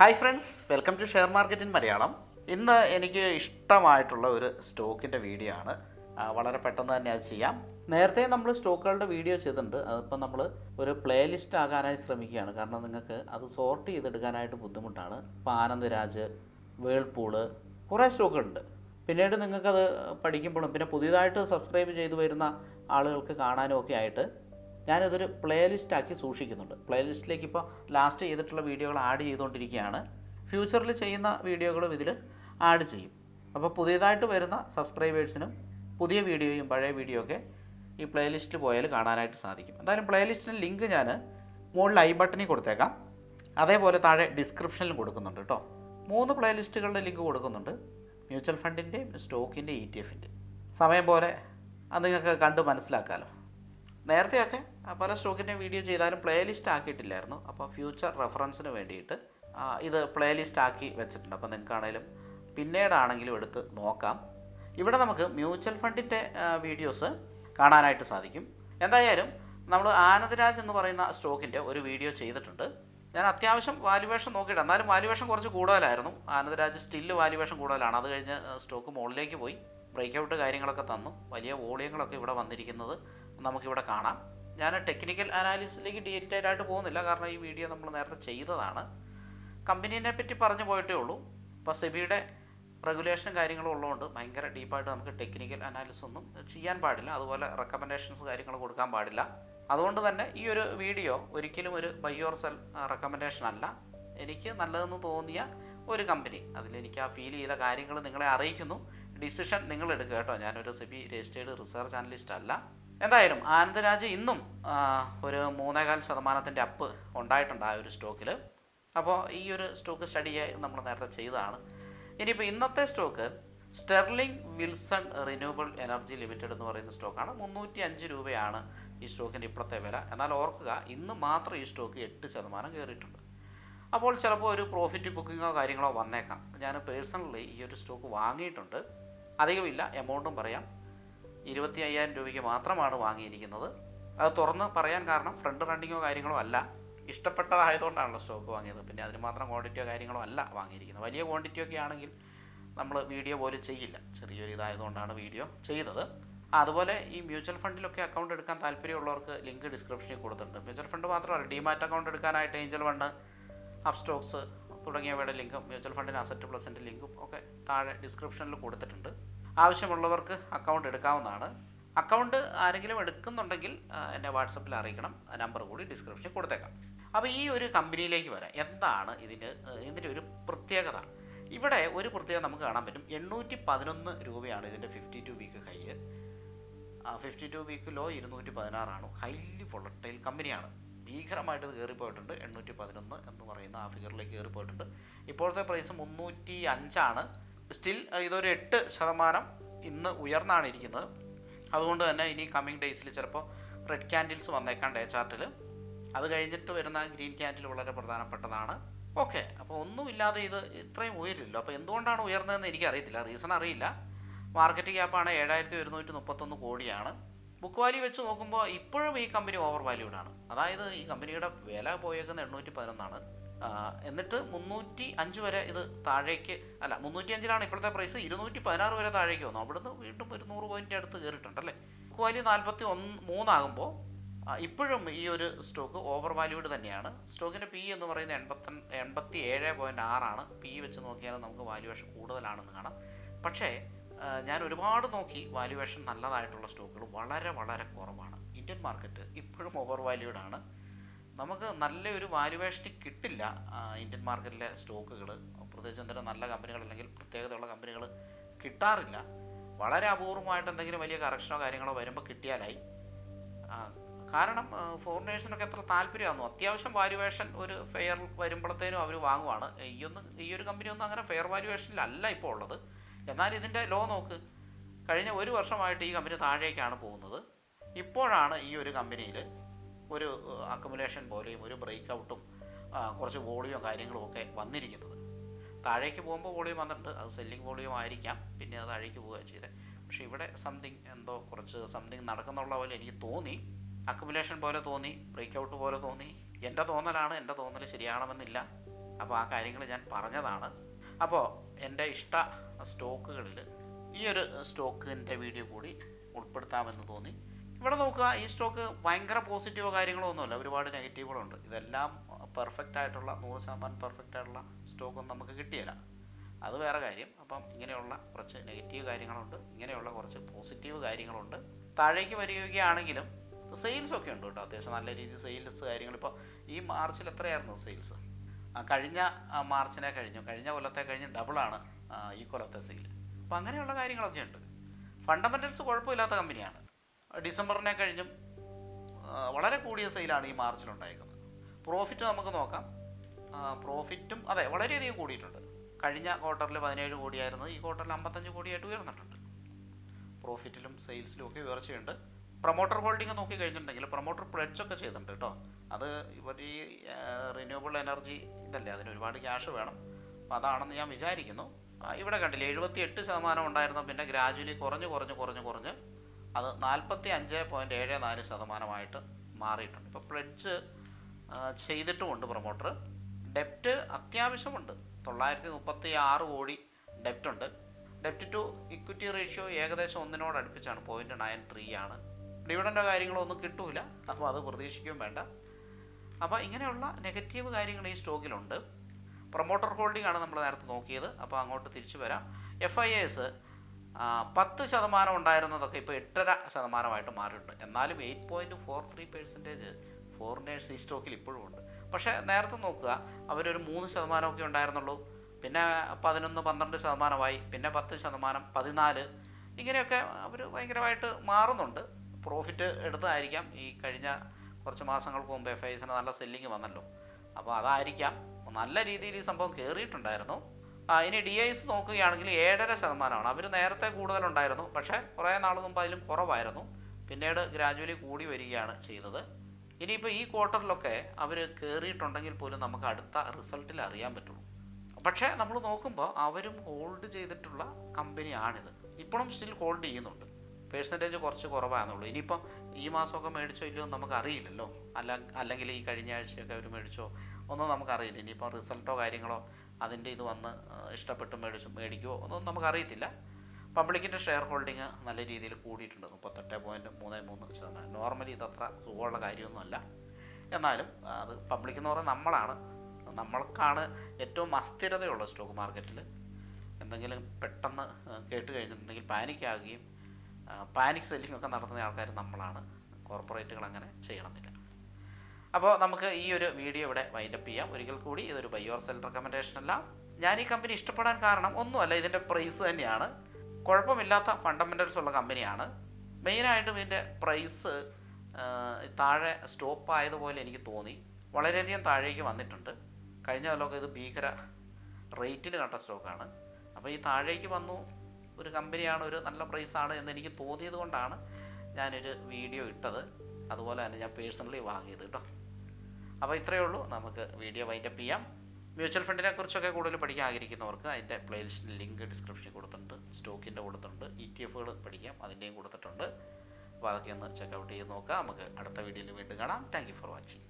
Hi friends welcome to share market in Malayalam ഇന്ന് എനിക്ക് ഇഷ്ടമായിട്ടുള്ള ഒരു സ്റ്റോക്കിന്റെ വീഡിയോ ആണ്. വളരെ പെട്ടെന്ന് തന്നെ അത് ചെയ്യാം. നേരത്തെ നമ്മൾ സ്റ്റോക്കുകളുടെ വീഡിയോ ചെയ്തിട്ടുണ്ട്. അതിപ്പോൾ നമ്മൾ ഒരു പ്ലേലിസ്റ്റ് ആകാനായി ശ്രമിക്കുകയാണ്. കാരണം നിങ്ങൾക്ക് അത് സോർട്ട് ചെയ്തെടുക്കാനായിട്ട് ബുദ്ധിമുട്ടാണ്. ഇപ്പോൾ ആനന്ദരാജ് വേൾപൂൾ കുറേ സ്റ്റോക്കുകളുണ്ട്. പിന്നീട് നിങ്ങൾക്കത് പഠിക്കുമ്പോഴും പിന്നെ പുതിയതായിട്ട് സബ്സ്ക്രൈബ് ചെയ്തു വരുന്ന ആളുകൾക്ക് കാണാനും ഒക്കെ ആയിട്ട് ഞാനിതൊരു പ്ലേലിസ്റ്റ് ആക്കി സൂക്ഷിക്കുന്നുണ്ട്. പ്ലേലിസ്റ്റിലേക്ക് ഇപ്പോൾ ലാസ്റ്റ് ചെയ്തിട്ടുള്ള വീഡിയോകൾ ആഡ് ചെയ്തുകൊണ്ടിരിക്കുകയാണ് ഫ്യൂച്ചറിൽ ചെയ്യുന്ന വീഡിയോകളും ഇതിൽ ആഡ് ചെയ്യും. അപ്പോൾ പുതിയതായിട്ട് വരുന്ന സബ്സ്ക്രൈബേഴ്സിനും പുതിയ വീഡിയോയും പഴയ വീഡിയോ ഒക്കെ ഈ പ്ലേലിസ്റ്റിൽ പോയാൽ കാണാനായിട്ട് സാധിക്കും. എന്തായാലും പ്ലേലിസ്റ്റിന് ലിങ്ക് ഞാൻ മുകളിൽ ഐ ബട്ടണിൽ കൊടുത്തേക്കാം. അതേപോലെ താഴെ ഡിസ്ക്രിപ്ഷനിലും കൊടുക്കുന്നുണ്ട് കേട്ടോ മൂന്ന് പ്ലേലിസ്റ്റുകളുടെ ലിങ്ക് കൊടുക്കുന്നുണ്ട്. മ്യൂച്വൽ ഫണ്ടിന്റെയും സ്റ്റോക്കിന്റെ ഇ ടി എഫിന്റെയും സമയം പോലെ അത് നിങ്ങൾക്ക് കണ്ട് മനസ്സിലാക്കാമല്ലോ നേരത്തെയൊക്കെ പല സ്റ്റോക്കിന്റെ വീഡിയോ ചെയ്താലും പ്ലേലിസ്റ്റ് ആക്കിയിട്ടില്ലായിരുന്നു. അപ്പോൾ ഫ്യൂച്ചർ റെഫറൻസിന് വേണ്ടിയിട്ട് ഇത് പ്ലേലിസ്റ്റ് ആക്കി വെച്ചിട്ടുണ്ട്. അപ്പോൾ നിങ്ങൾക്കാണേലും പിന്നീടാണെങ്കിലും എടുത്ത് നോക്കാം. ഇവിടെ നമുക്ക് മ്യൂച്വൽ ഫണ്ടിന്റെ വീഡിയോസ് കാണാനായിട്ട് സാധിക്കും. എന്തായാലും നമ്മൾ ആനന്ദരാജ് എന്ന് പറയുന്ന സ്റ്റോക്കിന്റെ ഒരു വീഡിയോ ചെയ്തിട്ടുണ്ട്. ഞാൻ അത്യാവശ്യം വാല്യുവേഷൻ നോക്കിയിട്ട് എന്നാലും വാല്യുവേഷൻ കുറച്ച് കൂടുതലായിരുന്നു. ആനന്ദരാജ് സ്റ്റില്ല് വാല്യുവേഷൻ കൂടുതലാണ്. അത് കഴിഞ്ഞ് സ്റ്റോക്ക് മുകളിലേക്ക് പോയി. ബ്രേക്ക് ഔട്ട് കാര്യങ്ങളൊക്കെ തന്നു. വലിയ വോളിയങ്ങളൊക്കെ ഇവിടെ വന്നിരിക്കുന്നത്. നമുക്കിവിടെ കാണാം. ഞാൻ ടെക്നിക്കൽ അനാലിസിസിലേക്ക് ഡീറ്റെയിൽ ആയിട്ട് പോകുന്നില്ല. കാരണം ഈ വീഡിയോ നമ്മൾ നേരത്തെ ചെയ്തതാണ്. കമ്പനീനെ പറ്റി പറഞ്ഞു പോയിട്ടേ ഉള്ളൂ. ഇപ്പോൾ സെബിയുടെ റെഗുലേഷനും കാര്യങ്ങളും ഉള്ളതുകൊണ്ട് ഭയങ്കര ഡീപ്പായിട്ട് നമുക്ക് ടെക്നിക്കൽ അനാലിസിസ് ഒന്നും ചെയ്യാൻ പാടില്ല. അതുപോലെ റെക്കമെൻഡേഷൻസ് കാര്യങ്ങൾ കൊടുക്കാൻ പാടില്ല. അതുകൊണ്ട് തന്നെ ഈ ഒരു വീഡിയോ ഒരിക്കലും ഒരു ബൈ ഓർ സെൽ റെക്കമെൻഡേഷൻ അല്ല. എനിക്ക് നല്ലതെന്ന് തോന്നിയ ഒരു കമ്പനി അതിലെനിക്ക് ആ ഫീൽ ചെയ്ത കാര്യങ്ങൾ നിങ്ങളെ അറിയിക്കുന്നു. ഡിസിഷൻ നിങ്ങൾ എടുക്കുക കേട്ടോ. ഞാനൊരു സെബി രജിസ്റ്റേർഡ് റിസർച്ച് അനലിസ്റ്റ് അല്ല. എന്തായാലും ആനന്ദരാജ് ഇന്നും ഒരു മൂന്നേകാൽ ശതമാനത്തിന്റെ അപ്പ് ഉണ്ടായിട്ടുണ്ട് ആ ഒരു സ്റ്റോക്കിൽ. അപ്പോൾ ഈ ഒരു സ്റ്റോക്ക് സ്റ്റഡി നമ്മൾ നേരത്തെ ചെയ്തതാണ്. ഇനിയിപ്പോൾ ഇന്നത്തെ stock Sterling Wilson renewable energy limited എന്ന് പറയുന്ന സ്റ്റോക്കാണ്. മുന്നൂറ്റി അഞ്ച് രൂപയാണ് ഈ സ്റ്റോക്കിന്റെ ഇപ്പോഴത്തെ വില. എന്നാൽ ഓർക്കുക ഇന്ന് മാത്രം ഈ സ്റ്റോക്ക് എട്ട് ശതമാനം കയറിയിട്ടുണ്ട്. അപ്പോൾ ചിലപ്പോൾ ഒരു പ്രോഫിറ്റ് ബുക്കിങ്ങോ കാര്യങ്ങളോ വന്നേക്കാം. ഞാൻ പേഴ്സണലി ഈ ഒരു സ്റ്റോക്ക് വാങ്ങിയിട്ടുണ്ട്. അധികമില്ല എമൗണ്ടും പറയാം. ഇരുപത്തി അയ്യായിരം രൂപയ്ക്ക് മാത്രമാണ് വാങ്ങിയിരിക്കുന്നത്. അത് തുറന്ന് പറയാൻ കാരണം ഫ്രണ്ട് റണ്ണിങ്ങോ കാര്യങ്ങളോ അല്ല. ഇഷ്ടപ്പെട്ടതായതുകൊണ്ടാണല്ലോ സ്റ്റോക്ക് വാങ്ങിയത്. പിന്നെ അതിന് മാത്രം ക്വാണ്ടിറ്റിയോ കാര്യങ്ങളോ അല്ല വാങ്ങിയിരിക്കുന്നത്. വലിയ ക്വാണ്ടിറ്റി ഒക്കെ ആണെങ്കിൽ നമ്മൾ വീഡിയോ പോലും ചെയ്യില്ല. ചെറിയൊരു ഇതായതുകൊണ്ടാണ് വീഡിയോ ചെയ്തത്. അതുപോലെ ഈ മ്യൂച്വൽ ഫണ്ടിലൊക്കെ അക്കൗണ്ട് എടുക്കാൻ താല്പര്യമുള്ളവർക്ക് ലിങ്ക് ഡിസ്ക്രിപ്ഷനിൽ കൊടുത്തിട്ടുണ്ട്. മ്യൂച്വൽ ഫണ്ട് മാത്രമല്ല ഡിമാറ്റ് അക്കൗണ്ട് എടുക്കാനായിട്ട് ഏഞ്ചൽ ഫണ്ട് അപ് സ്റ്റോക്സ് തുടങ്ങിയവയുടെ ലിങ്കും മ്യൂച്വൽ ഫണ്ടിന് അസറ്റ് പ്ലസിന്റെ ലിങ്കും ഒക്കെ താഴെ ഡിസ്ക്രിപ്ഷനിൽ കൊടുത്തിട്ടുണ്ട്. ആവശ്യമുള്ളവർക്ക് അക്കൗണ്ട് എടുക്കാവുന്നതാണ്. അക്കൗണ്ട് ആരെങ്കിലും എടുക്കുന്നുണ്ടെങ്കിൽ എന്നെ വാട്സപ്പിൽ അറിയിക്കണം. നമ്പർ കൂടി ഡിസ്ക്രിപ്ഷനിൽ കൊടുത്തേക്കാം. അപ്പോൾ ഈ ഒരു കമ്പനിയിലേക്ക് വരാം. എന്താണ് ഇതിന് ഇതിന്റെ ഒരു പ്രത്യേകത? ഇവിടെ ഒരു പ്രത്യേകത നമുക്ക് കാണാൻ പറ്റും. എണ്ണൂറ്റി പതിനൊന്ന് രൂപയാണ് ഇതിന്റെ fifty two week high fifty two week low ഇരുന്നൂറ്റി പതിനാറാണ് ഹൈലി വൊളട്ടൈൽ കമ്പനിയാണ് ഭീകരമായിട്ട് കയറിപ്പോയിട്ടുണ്ട് എണ്ണൂറ്റി പതിനൊന്ന് എന്ന് പറയുന്ന ആ ഫിഗറിലേക്ക് കയറിപ്പോയിട്ടുണ്ട് ഇപ്പോഴത്തെ പ്രൈസ് മുന്നൂറ്റി അഞ്ചാണ് സ്റ്റിൽ ഇതൊരു എട്ട് ശതമാനം ഇന്ന് ഉയർന്നാണ് ഇരിക്കുന്നത്. അതുകൊണ്ട് തന്നെ ഇനി കമ്മിങ് ഡേയ്സിൽ ചിലപ്പോൾ റെഡ് ക്യാൻഡിൽസ് വന്നേക്കാം ഡേ ചാർട്ടിൽ അത് കഴിഞ്ഞിട്ട് വരുന്ന ഗ്രീൻ ക്യാൻഡിൽ വളരെ പ്രധാനപ്പെട്ടതാണ്. ഓക്കെ അപ്പോൾ ഒന്നുമില്ലാതെ ഇത് ഇത്രയും ഉയരില്ലല്ലോ. അപ്പോൾ എന്തുകൊണ്ടാണ് ഉയർന്നതെന്ന് എനിക്കറിയത്തില്ല. റീസൺ അറിയില്ല. മാർക്കറ്റ് ക്യാപ്പാണ് ഏഴായിരത്തി ഒരുന്നൂറ്റി മുപ്പത്തൊന്ന് കോടിയാണ്. ബുക്ക് വാല്യൂ വെച്ച് നോക്കുമ്പോൾ ഇപ്പോഴും ഈ കമ്പനി ഓവർ വാല്യൂഡാണ് അതായത് ഈ കമ്പനിയുടെ വില പോയേക്കുന്ന എണ്ണൂറ്റി പതിനൊന്നാണ് എന്നിട്ട് മുന്നൂറ്റി അഞ്ച് വരെ ഇത് താഴേക്ക് അല്ല മുന്നൂറ്റി അഞ്ചിലാണ് ഇപ്പോഴത്തെ പ്രൈസ് ഇരുന്നൂറ്റി പതിനാറ് വരെ താഴേക്ക് വന്നു. അവിടുന്ന് വീണ്ടും ഒരു നൂറ് പോയിന്റ് അടുത്ത് കയറിയിട്ടുണ്ടല്ലേ? വാല്യൂ നാൽപ്പത്തി ഒന്ന് മൂന്നാകുമ്പോൾ ഇപ്പോഴും ഈ ഒരു സ്റ്റോക്ക് ഓവർ വാല്യൂഡ് തന്നെയാണ് സ്റ്റോക്കിന്റെ പി എന്ന് പറയുന്നത് എൺപത്തി എൺപത്തി ഏഴ് പോയിന്റ് ആറാണ്. പി വെച്ച് നോക്കിയാൽ നമുക്ക് വാല്യുവേഷൻ കൂടുതലാണെന്ന് കാണാം. പക്ഷേ ഞാൻ ഒരുപാട് നോക്കി വാല്യുവേഷൻ നല്ലതായിട്ടുള്ള സ്റ്റോക്കുകൾ വളരെ വളരെ കുറവാണ്. ഇന്ത്യൻ മാർക്കറ്റ് ഇപ്പോഴും ഓവർ വാല്യൂഡാണ് നമുക്ക് നല്ലൊരു വാല്യുവേഷന് കിട്ടില്ല ഇന്ത്യൻ മാർക്കറ്റിലെ സ്റ്റോക്കുകൾ പ്രത്യേകിച്ച് എന്തെങ്കിലും നല്ല കമ്പനികൾ അല്ലെങ്കിൽ പ്രത്യേകതയുള്ള കമ്പനികൾ കിട്ടാറില്ല. വളരെ അപൂർവമായിട്ട് എന്തെങ്കിലും വലിയ കറക്ഷനോ കാര്യങ്ങളോ വരുമ്പോൾ കിട്ടിയാലായി. കാരണം ഫോറിനേഴ്സിനൊക്കെ എത്ര താല്പര്യമാണെന്നു. അത്യാവശ്യം വാല്യുവേഷൻ ഒരു ഫെയർ വരുമ്പോഴത്തേനും അവർ വാങ്ങുവാണ്. ഈ ഒന്ന് ഈ ഒരു കമ്പനി ഒന്നും അങ്ങനെ ഫെയർ വാല്യുവേഷനിലല്ല ഇപ്പോൾ ഉള്ളത്. എന്നാൽ ഇതിന്റെ ലോ നോക്ക്. കഴിഞ്ഞ ഒരു വർഷമായിട്ട് ഈ കമ്പനി താഴേക്കാണ് പോകുന്നത്. ഇപ്പോഴാണ് ഈ ഒരു കമ്പനിയിൽ ഒരു അക്കമുലേഷൻ പോലെയും ഒരു ബ്രേക്ക് ഔട്ടും കുറച്ച് വോളിയോ കാര്യങ്ങളും ഒക്കെ വന്നിരിക്കുന്നത്. താഴേക്ക് പോകുമ്പോൾ വോളിയം വന്നിട്ടുണ്ട്. അത് സെല്ലിംഗ് വോളിയം ആയിരിക്കാം. പിന്നെ അത് താഴേക്ക് പോവുക ചെയ്തത് പക്ഷേ ഇവിടെ സംതിങ് എന്തോ കുറച്ച് സംതിങ് നടക്കുന്നുള്ള പോലെ എനിക്ക് തോന്നി. അക്കുമുലേഷൻ പോലെ തോന്നി. ബ്രേക്ക് ഔട്ട് പോലെ തോന്നി. എന്റെ തോന്നലാണ്. എന്റെ തോന്നൽ ശരിയാണമെന്നില്ല അപ്പോൾ ആ കാര്യങ്ങൾ ഞാൻ പറഞ്ഞതാണ്. അപ്പോൾ എന്റെ ഇഷ്ട സ്റ്റോക്കുകളിൽ ഈ ഒരു സ്റ്റോക്കിന്റെ വീഡിയോ കൂടി ഉൾപ്പെടുത്താമെന്ന് തോന്നി. ഇവിടെ നോക്കുക ഈ സ്റ്റോക്ക് ഭയങ്കര പോസിറ്റീവോ കാര്യങ്ങളോ ഒന്നുമില്ല. ഒരുപാട് നെഗറ്റീവുകളുണ്ട് ഇതെല്ലാം പെർഫെക്റ്റ് ആയിട്ടുള്ള നൂറ് ശതമാനം പെർഫെക്റ്റ് ആയിട്ടുള്ള സ്റ്റോക്കൊന്നും നമുക്ക് കിട്ടിയില്ല. അത് വേറെ കാര്യം. അപ്പം ഇങ്ങനെയുള്ള കുറച്ച് നെഗറ്റീവ് കാര്യങ്ങളുണ്ട്. ഇങ്ങനെയുള്ള കുറച്ച് പോസിറ്റീവ് കാര്യങ്ങളുണ്ട്. താഴേക്ക് വരികയാണെങ്കിലും സെയിൽസ് ഒക്കെ ഉണ്ട് കേട്ടോ. അത്യാവശ്യം നല്ല രീതിയിൽ സെയിൽസ് കാര്യങ്ങൾ. ഇപ്പോൾ ഈ മാർച്ചിൽ എത്രയായിരുന്നു സെയിൽസ് കഴിഞ്ഞ മാർച്ചിനെ കഴിഞ്ഞു. കഴിഞ്ഞ കൊല്ലത്തെ കഴിഞ്ഞ് ഡബിളാണ് ഈ കൊല്ലത്തെ സെയിൽ അപ്പോൾ അങ്ങനെയുള്ള കാര്യങ്ങളൊക്കെ ഉണ്ട്. ഫണ്ടമെന്റൽസ് കുഴപ്പമില്ലാത്ത കമ്പനിയാണ് ഡിസംബറിനെ കഴിഞ്ഞും വളരെ കൂടിയ സെയിലാണ് ഈ മാർച്ചിലുണ്ടായിരിക്കുന്നത് പ്രോഫിറ്റ് നമുക്ക് നോക്കാം. പ്രോഫിറ്റും അതെ വളരെയധികം കൂടിയിട്ടുണ്ട്. കഴിഞ്ഞ ക്വാർട്ടറിൽ പതിനേഴ് കോടിയായിരുന്നു ഈ ക്വാർട്ടറിൽ അമ്പത്തഞ്ച് കോടിയായിട്ട് ഉയർന്നിട്ടുണ്ട്. പ്രോഫിറ്റിലും സെയിൽസിലും ഒക്കെ ഉയർച്ചയുണ്ട്. പ്രൊമോട്ടർ ഹോൾഡിംഗ് നോക്കി കഴിഞ്ഞിട്ടുണ്ടെങ്കിൽ പ്രൊമോട്ടർ ഒക്കെ ചെയ്തിട്ടുണ്ട് കേട്ടോ. അത് ഇവർ ഈ റിന്യൂവബിൾ എനർജി ഇതല്ലേ അതിന് ഒരുപാട് ക്യാഷ് വേണം. അപ്പോൾ അതാണെന്ന് ഞാൻ വിചാരിക്കുന്നു. ഇവിടെ കണ്ടില്ലേ എഴുപത്തി എട്ട് ശതമാനം ഉണ്ടായിരുന്നു പിന്നെ ഗ്രാജുവലി കുറഞ്ഞ് കുറഞ്ഞ് കുറഞ്ഞ് കുറഞ്ഞ് അത് നാൽപ്പത്തി അഞ്ച് പോയിന്റ് ഏഴ് നാല് ശതമാനമായിട്ട് മാറിയിട്ടുണ്ട്. ഇപ്പോൾ പ്ലഡ്ജ് ചെയ്തിട്ടുമുണ്ട് പ്രൊമോട്ടർ ഡെപ്റ്റ് അത്യാവശ്യമുണ്ട്. തൊള്ളായിരത്തി മുപ്പത്തി ആറ് കോടി ഡെപ്റ്റ് ഉണ്ട്. ഡെപ്റ്റ് ടു ഇക്വിറ്റി റേഷ്യോ ഏകദേശം ഒന്നിനോട് അടുപ്പിച്ചാണ്. പോയിന്റ് നയൻ ത്രീ ആണ്. ഡിവിഡന്റോ കാര്യങ്ങളോ ഒന്നും കിട്ടൂല. അപ്പോൾ അത് പ്രതീക്ഷിക്കുകയും വേണ്ട. അപ്പോൾ ഇങ്ങനെയുള്ള നെഗറ്റീവ് കാര്യങ്ങൾ ഈ സ്റ്റോക്കിലുണ്ട് പ്രൊമോട്ടർ ഹോൾഡിംഗ് ആണ് നമ്മൾ നേരത്തെ നോക്കിയത്. അപ്പോൾ അങ്ങോട്ട് തിരിച്ചു വരാം. എഫ് ഐ എസ് പത്ത് ശതമാനം ഉണ്ടായിരുന്നതൊക്കെ ഇപ്പോൾ എട്ടര ശതമാനമായിട്ട് മാറിയിട്ടുണ്ട്. എന്നാലും eight point four three percentage foreigners ഈ സ്റ്റോക്കിൽ ഇപ്പോഴും ഉണ്ട്. പക്ഷേ നേരത്തെ നോക്കുക അവരൊരു മൂന്ന് ശതമാനമൊക്കെ ഉണ്ടായിരുന്നുള്ളൂ. പിന്നെ പതിനൊന്ന് പന്ത്രണ്ട് ശതമാനമായി പിന്നെ പത്ത് ശതമാനം പതിനാല് ഇങ്ങനെയൊക്കെ അവർ ഭയങ്കരമായിട്ട് മാറുന്നുണ്ട്. പ്രോഫിറ്റ് എടുത്തതായിരിക്കാം. ഈ കഴിഞ്ഞ കുറച്ച് മാസങ്ങൾക്ക് മുമ്പ് എഫ് ഐസിന് നല്ല സെല്ലിങ് വന്നല്ലോ. അപ്പോൾ അതായിരിക്കാം. നല്ല രീതിയിൽ ഈ സംഭവം കയറിയിട്ടുണ്ടായിരുന്നു ആ ഇനി ഡി ഐസ് നോക്കുകയാണെങ്കിൽ ഏഴര ശതമാനമാണ്. അവർ നേരത്തെ കൂടുതലുണ്ടായിരുന്നു. പക്ഷേ കുറേ നാൾ മുമ്പ് അതിലും കുറവായിരുന്നു. പിന്നീട് ഗ്രാജുവലി കൂടി വരികയാണ് ചെയ്തത്. ഇനിയിപ്പോൾ ഈ ക്വാർട്ടറിലൊക്കെ അവർ കയറിയിട്ടുണ്ടെങ്കിൽ പോലും നമുക്ക് അടുത്ത റിസൾട്ടിൽ അറിയാൻ പറ്റുള്ളൂ. പക്ഷേ നമ്മൾ നോക്കുമ്പോൾ അവരും ഹോൾഡ് ചെയ്തിട്ടുള്ള കമ്പനിയാണിത് ഇപ്പോഴും സ്റ്റിൽ ഹോൾഡ് ചെയ്യുന്നുണ്ട്. പേഴ്സന്റേജ് കുറച്ച് കുറവാണെന്നുള്ളൂ. ഇനിയിപ്പം ഈ മാസമൊക്കെ മേടിച്ചോ ഇല്ലയോ നമുക്ക് അറിയില്ലല്ലോ. അല്ല അല്ലെങ്കിൽ ഈ കഴിഞ്ഞ ആഴ്ചയൊക്കെ അവർ മേടിച്ചോ ഒന്നും നമുക്കറിയില്ല ഇനിയിപ്പോൾ റിസൾട്ടോ കാര്യങ്ങളോ അതിന്റെ ഇത് വന്ന് ഇഷ്ടപ്പെട്ട് മേടിച്ചു മേടിക്കുമോ ഒന്നും നമുക്കറിയത്തില്ല. പബ്ലിക്കിന്റെ ഷെയർ ഹോൾഡിങ് നല്ല രീതിയിൽ കൂടിയിട്ടുണ്ട്. മുപ്പത്തെട്ട് പോയിന്റ് മൂന്ന് മൂന്ന് ശതമാനം. നോർമലി ഇതത്ര സുഖമുള്ള കാര്യമൊന്നുമല്ല. എന്നാലും അത് പബ്ലിക് എന്ന് പറയുന്നത് നമ്മളാണ്. നമ്മൾക്കാണ് ഏറ്റവും അസ്ഥിരതയുള്ള സ്റ്റോക്ക് മാർക്കറ്റിൽ. എന്തെങ്കിലും പെട്ടെന്ന് കേട്ട് കഴിഞ്ഞിട്ടുണ്ടെങ്കിൽ പാനിക് ആകുകയും പാനിക് സെല്ലിംഗ് ഒക്കെ നടത്തുന്ന ആൾക്കാർ നമ്മളാണ്. കോർപ്പറേറ്റുകൾ അങ്ങനെ ചെയ്യണമെന്നില്ല അപ്പോൾ നമുക്ക് ഈ ഒരു വീഡിയോ ഇവിടെ വൈൻഡപ്പ് ചെയ്യാം. ഒരിക്കൽ കൂടി ഇതൊരു ബൈ ഓർ സെൽ റെക്കമെൻഡേഷൻ അല്ല. ഞാൻ ഈ കമ്പനി ഇഷ്ടപ്പെടാൻ കാരണം ഒന്നുമല്ല ഇതിന്റെ പ്രൈസ് തന്നെയാണ്. കുഴപ്പമില്ലാത്ത ഫണ്ടമെന്റൽസ് ഉള്ള കമ്പനിയാണ് മെയിനായിട്ടും ഇതിന്റെ പ്രൈസ് താഴെ സ്റ്റോപ്പ് ആയതുപോലെ എനിക്ക് തോന്നി. വളരെയധികം താഴേക്ക് വന്നിട്ടുണ്ട്. കഴിഞ്ഞ കൊല്ലമൊക്കെ ഇത് ഭീകര റേറ്റിന് കണ്ട സ്റ്റോക്കാണ് അപ്പോൾ ഈ താഴേക്ക് വന്നു. ഒരു കമ്പനിയാണ് ഒരു നല്ല പ്രൈസാണ് എന്ന് എനിക്ക് തോന്നിയത് കൊണ്ടാണ് ഞാനൊരു വീഡിയോ ഇട്ടത്. അതുപോലെ തന്നെ ഞാൻ പേഴ്സണലി വാങ്ങിയത് കേട്ടോ. അപ്പോൾ ഇത്രയേ ഉള്ളൂ. നമുക്ക് വീഡിയോ വൈൻഡപ്പ് ചെയ്യാം. മ്യൂച്വൽ ഫണ്ടിനെ കുറിച്ചൊക്കെ കൂടുതൽ പഠിക്കാൻ ആഗ്രഹിക്കുന്നവർക്ക് അതിന്റെ പ്ലേലിസ്റ്റിന്റെ ലിങ്ക് ഡിസ്ക്രിപ്ഷനിൽ കൊടുത്തിട്ടുണ്ട്. സ്റ്റോക്കിന്റെ കൊടുത്തിട്ടുണ്ട്. ഇ ടി എഫുകൾ പഠിക്കാം. അതിന്റെയും കൊടുത്തിട്ടുണ്ട്. അപ്പോൾ അതൊക്കെ ഒന്ന് ചെക്കൗട്ട് ചെയ്ത് നോക്കാം. നമുക്ക് അടുത്ത വീഡിയോയിൽ വീണ്ടും കാണാം. Thank for watching